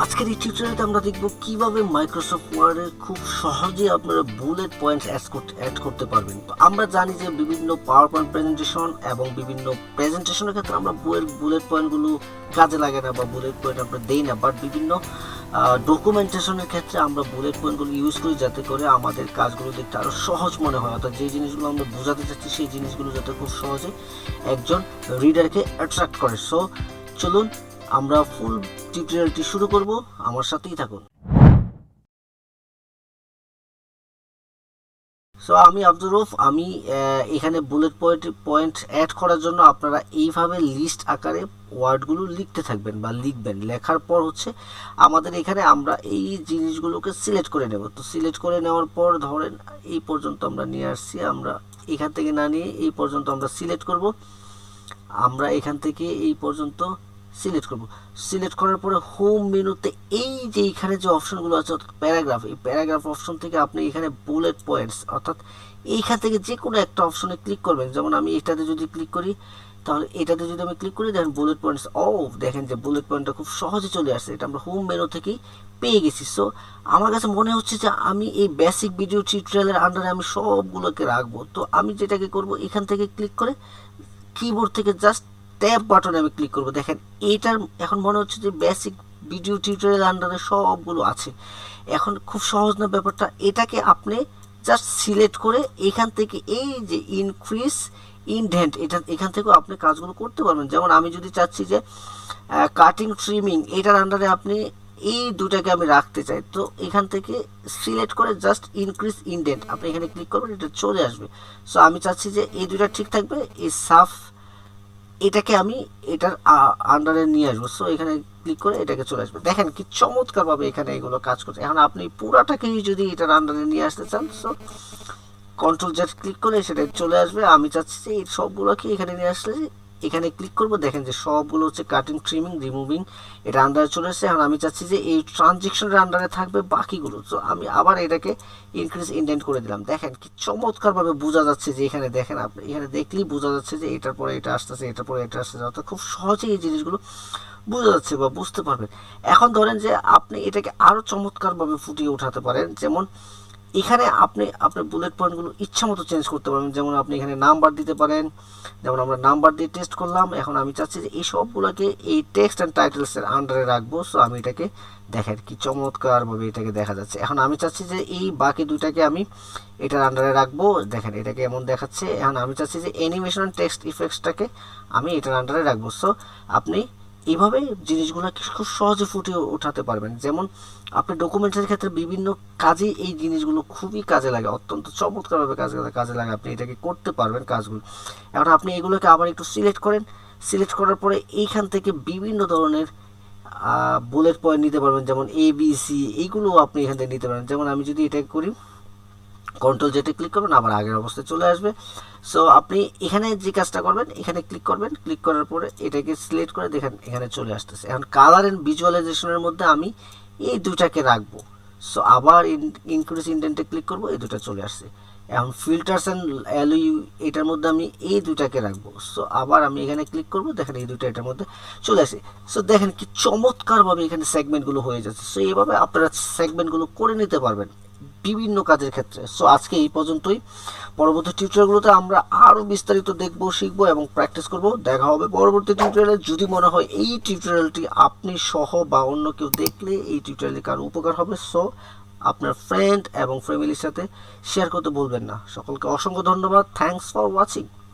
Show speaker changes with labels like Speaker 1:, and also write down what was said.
Speaker 1: আজকের এই টিউটোরিয়ালতে আমরা দেখব কীভাবে মাইক্রোসফট ওয়ার্ডে খুব সহজে আপনারা বুলেট পয়েন্টস অ্যাড করতে অ্যাড করতে পারবেন। তো আমরা জানি যে বিভিন্ন পাওয়ার পয়েন্ট প্রেজেন্টেশন এবং বিভিন্ন প্রেজেন্টেশনের ক্ষেত্রে আমরা বুলেট বুলেট পয়েন্টগুলো কাজে লাগে না বা বুলেট পয়েন্ট আমরা দেই না। বাট বিভিন্ন ডকুমেন্টেশনের ক্ষেত্রে আমরা বুলেট পয়েন্টগুলো ইউজ করি যাতে করে আমাদের কাজগুলো দেখতে আরও সহজ মনে হয়। অর্থাৎ যে জিনিসগুলো আমরা বোঝাতে চাচ্ছি সেই জিনিসগুলো যাতে খুব সহজে একজন রিডারকে অ্যাট্রাক্ট করে। সো চলুন আমরা ফুল টিউটোরিয়ালটি শুরু করব, আমার সাথেই থাকুন। সো আমি আব্দুর রফ আমি এখানে বুলেট পয়েন্ট পয়েন্ট অ্যাড করার জন্য আপনারা এইভাবে লিস্ট আকারে ওয়ার্ডগুলো লিখতে থাকবেন বা লিখবেন। লেখার পর হচ্ছে আমাদের এখানে আমরা এই জিনিসগুলোকে সিলেক্ট করে নেব। তো সিলেক্ট করে নেওয়ার পর ধরেন এই পর্যন্ত আমরা নিয়ে আসছি, আমরা এখান থেকে না নিয়ে এই পর্যন্ত আমরা সিলেক্ট করব। আমরা এখান থেকে এই পর্যন্ত সিলেক্ট করব। সিলেক্ট করার পরে হোম মেনুতে এই যে এখানে যে অপশনগুলো আছে, অর্থাৎ প্যারাগ্রাফ এই প্যারাগ্রাফ অপশন থেকে আপনি এখানে বুলেট পয়েন্টস অর্থাৎ এইখান থেকে যে কোনো একটা অপশনে ক্লিক করবেন। যেমন আমি এটাতে যদি ক্লিক করি, তাহলে এটাতে যদি আমি ক্লিক করি দেখেন বুলেট পয়েন্টস ও দেখেন যে বুলেট পয়েন্টটা খুব সহজে চলে আসছে। এটা আমরা হোম মেনু থেকেই পেয়ে গেছি। সো আমার কাছে মনে হচ্ছে যে আমি এই বেসিক ভিডিও টিউটোরিয়ালের আন্ডারে আমি সবগুলোকে রাখব। তো আমি যেটাকে করব, এখান থেকে ক্লিক করে কিবোর্ড থেকে জাস্ট ট্যাব বাটনে আমি ক্লিক করব। দেখেন, এইটার এখন মনে হচ্ছে যে বেসিক ভিডিও টিউটোরিয়াল আন্ডারে সবগুলো আছে। এখন খুব সহজ না ব্যাপারটা, এটাকে আপনি জাস্ট সিলেক্ট করে এখান থেকে এই যে ইনক্রিজ ইনডেন্ট এটা এখান থেকেও আপনি কাজগুলো করতে পারবেন। যেমন আমি যদি চাচ্ছি যে কাটিং ট্রিমিং এটার আন্ডারে আপনি এই দুটাকে আমি রাখতে চাই, তো এখান থেকে সিলেক্ট করে জাস্ট ইনক্রিজ ইনডেন্ট আপনি এখানে ক্লিক করবেন, এটা চলে আসবে। সো আমি চাচ্ছি যে এই দুটা ঠিক থাকবে, এই সাফ এটাকে আমি এটার আন্ডারে নিয়ে আসব। সো এখানে ক্লিক করে এটাকে চলে আসবে। দেখেন কি চমৎকারভাবে এখানে এগুলো কাজ করছে। এখন আপনি পুরাটাকেই যদি এটার আন্ডারে নিয়ে আসতে চান সো কন্ট্রোল জেট ক্লিক করে সেটা চলে আসবে। আমি চাচ্ছি যে এই সবগুলোকে এখানে নিয়ে আসলে এখানে ক্লিক করব, দেখেন যে সবগুলো হচ্ছে কাটিং ট্রিমিং রিমুভিং এটা আন্ডারে চলে এসেছে। এখন আমি চাচ্ছি যে এই ট্রানজেকশনের আন্ডারে থাকবে বাকিগুলো। তো আমি আবার এটাকে ইনক্রিজ ইন্ডেন্ট করে দিলাম। দেখেন কি চমৎকারভাবে বোঝা যাচ্ছে যে এখানে দেখেন আপনি, এখানে দেখলেই বোঝা যাচ্ছে যে এটার পরে এটা আসতেছে, এটার পরে এটা আসতেছে। অর্থাৎ খুব সহজেই এই জিনিসগুলো বোঝা যাচ্ছে বা বুঝতে পারবেন। এখন ধরেন যে আপনি এটাকে আরও চমৎকারভাবে ফুটিয়ে উঠাতে পারেন। যেমন এখানে আপনি আপনার বুলেট পয়েন্টগুলো ইচ্ছা মতো চেঞ্জ করতে পারেন যেমন আপনি এখানে নাম্বার দিতে পারেন। যেমন আমরা নাম্বার দিয়ে টেস্ট করলাম। এখন আমি চাচ্ছি যে এই সবগুলোকে এই টেক্সট অ্যান্ড টাইটেলসের আন্ডারে রাখব। সো আমি এটাকে দেখেন কি চমৎকারভাবে এটাকে দেখা যাচ্ছে। এখন আমি চাচ্ছি যে এই বাকি দুইটাকে আমি এটার আন্ডারে রাখব। দেখেন এটাকে এমন দেখাচ্ছে। এখন আমি চাচ্ছি যে অ্যানিমেশন টেক্সট ইফেক্টসটাকে আমি এটার আন্ডারে রাখব। সো আপনি এইভাবে জিনিসগুলোকে খুব সহজে ফুটিয়ে ওঠাতে পারবেন? যেমন আপনি ডকুমেন্টের ক্ষেত্রে বিভিন্ন কাজে এই জিনিসগুলো খুবই কাজে লাগে, অত্যন্ত চমৎকারভাবে কাজে কাজে লাগে। আপনি এটাকে করতে পারবেন কাজগুলো। এখন আপনি এগুলোকে আবার একটু সিলেক্ট করেন। সিলেক্ট করার পরে এইখান থেকে বিভিন্ন ধরনের বুলেট পয়েন্ট নিতে পারবেন। যেমন এ বি সি এইগুলো আপনি এখান থেকে নিতে পারেন। যেমন আমি যদি এটাকে করি কন্ট্রোল জেটে ক্লিক করবেন, আবার আগের অবস্থায় চলে আসবে। সো আপনি এখানে যে কাজটা করবেন, এখানে ক্লিক করবেন ক্লিক করার পরে এটাকে সিলেক্ট করে দেখেন, এখানে চলে আসতেছে। এখন কালার অ্যান্ড ভিজুয়ালাইজেশনের মধ্যে আমি এই দুটাকে রাখব। সো আবার ইনক্রিজ ইন্ডেন্টে ক্লিক করব, এই দুটা চলে আসছে। এখন ফিল্টার্স অ্যান্ড অ্যালুইউ এটার মধ্যে আমি এই দুটাকে রাখব। সো আবার আমি এখানে ক্লিক করব, দেখেন এই দুটো এটার মধ্যে চলে আসে। সো দেখেন কি চমৎকারভাবে এখানে সেগমেন্টগুলো হয়ে যাচ্ছে। সো এইভাবে আপনারা সেগমেন্টগুলো করে নিতে পারবেন। বিভিন্ন কাজের ক্ষেত্রে। সো আজকে এই পর্যন্তই। পরবর্তী টিউটোরিয়ালগুলোতে আমরা আরও বিস্তারিত দেখব, শিখব এবং প্র্যাকটিস করব। দেখা হবে পরবর্তী টিউটোরিয়ালে যদি মনে হয় এই টিউটোরিয়ালটি আপনি সহ বা অন্য কেউ দেখলে এই টিউটোরিয়ালটি কারও উপকার হবে সো আপনার ফ্রেন্ড এবং ফ্যামিলির সাথে শেয়ার করতে বলবেন না। সকলকে অসংখ্য ধন্যবাদ। Thanks for watching